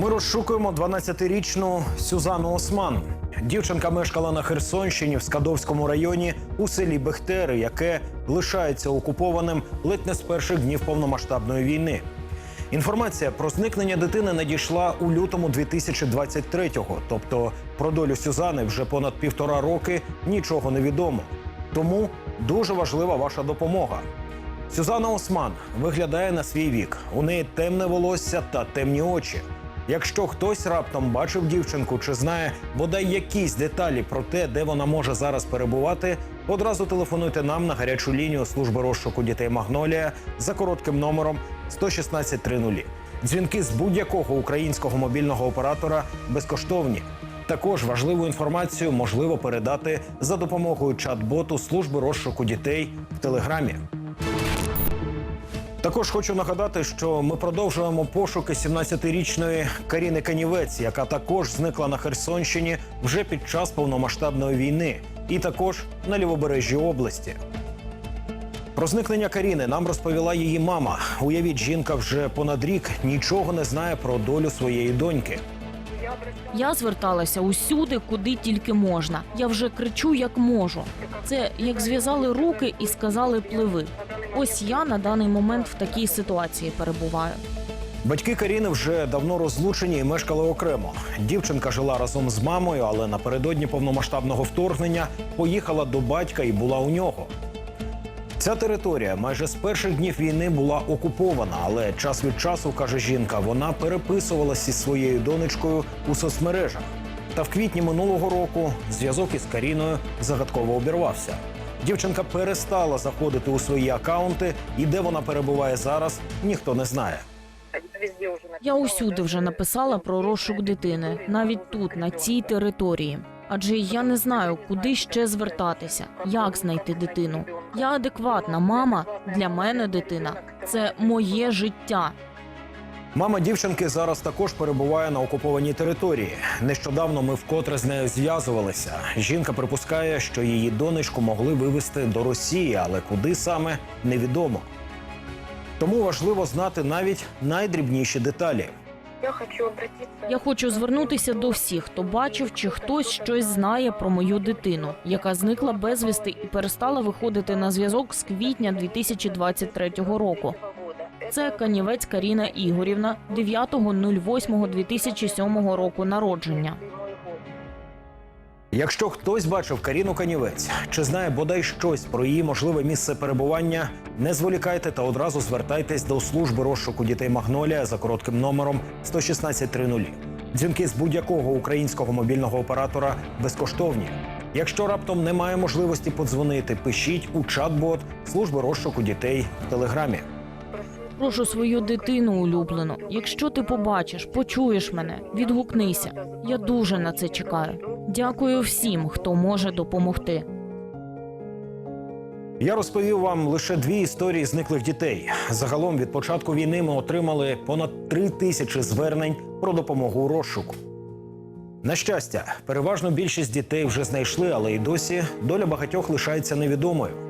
Ми розшукуємо 12-річну Сюзану Осман. Дівчинка мешкала на Херсонщині в Скадовському районі у селі Бехтери, яке лишається окупованим ледь не з перших днів повномасштабної війни. Інформація про зникнення дитини надійшла у лютому 2023-го, тобто про долю Сюзани вже понад півтора роки нічого не відомо. Тому дуже важлива ваша допомога. Сюзанна Осман виглядає на свій вік. У неї темне волосся та темні очі. Якщо хтось раптом бачив дівчинку чи знає бодай якісь деталі про те, де вона може зараз перебувати, одразу телефонуйте нам на гарячу лінію служби розшуку дітей Магнолія за коротким номером 11630. Дзвінки з будь-якого українського мобільного оператора безкоштовні. Також важливу інформацію можливо передати за допомогою чат-боту служби розшуку дітей в Телеграмі. Також хочу нагадати, що ми продовжуємо пошуки 17-річної Каріни Канівець, яка також зникла на Херсонщині вже під час повномасштабної війни, і також на лівобережжі області. Про зникнення Каріни нам розповіла її мама. Уявіть, жінка вже понад рік нічого не знає про долю своєї доньки. Я зверталася усюди, куди тільки можна. Я вже кричу, як можу. Це як зв'язали руки і сказали пливи. Ось я на даний момент в такій ситуації перебуваю. Батьки Каріни вже давно розлучені і мешкали окремо. Дівчинка жила разом з мамою, але напередодні повномасштабного вторгнення поїхала до батька і була у нього. Ця територія майже з перших днів війни була окупована, але час від часу, каже жінка, вона переписувалася зі своєю донечкою у соцмережах. Та в квітні минулого року зв'язок із Каріною загадково обірвався. Дівчинка перестала заходити у свої акаунти, і де вона перебуває зараз, ніхто не знає. Я усюди вже написала про розшук дитини, навіть тут, на цій території. Адже я не знаю, куди ще звертатися, як знайти дитину. Я адекватна мама. Для мене дитина це моє життя. Мама дівчинки зараз також перебуває на окупованій території. Нещодавно ми вкотре з нею зв'язувалися. Жінка припускає, що її донечку могли вивезти до Росії, але куди саме невідомо. Тому важливо знати навіть найдрібніші деталі. Я хочу. Я хочу звернутися до всіх, хто бачив чи хтось щось знає про мою дитину, яка зникла безвісти і перестала виходити на зв'язок з квітня 2023 року. Це Канівець Каріна Ігорівна 9.08.2007 року народження. Якщо хтось бачив Каріну Канівець чи знає бодай щось про її можливе місце перебування, не зволікайте та одразу звертайтесь до служби розшуку дітей Магнолія за коротким номером 11630. Дзвінки з будь-якого українського мобільного оператора безкоштовні. Якщо раптом немає можливості подзвонити, пишіть у чат-бот служби розшуку дітей в телеграмі. Прошу свою дитину улюблену. Якщо ти побачиш, почуєш мене, відгукнися. Я дуже на це чекаю. Дякую всім, хто може допомогти. Я розповів вам лише дві історії зниклих дітей. Загалом від початку війни ми отримали понад три тисячі звернень про допомогу у розшуку. На щастя, переважно більшість дітей вже знайшли, але й досі доля багатьох лишається невідомою.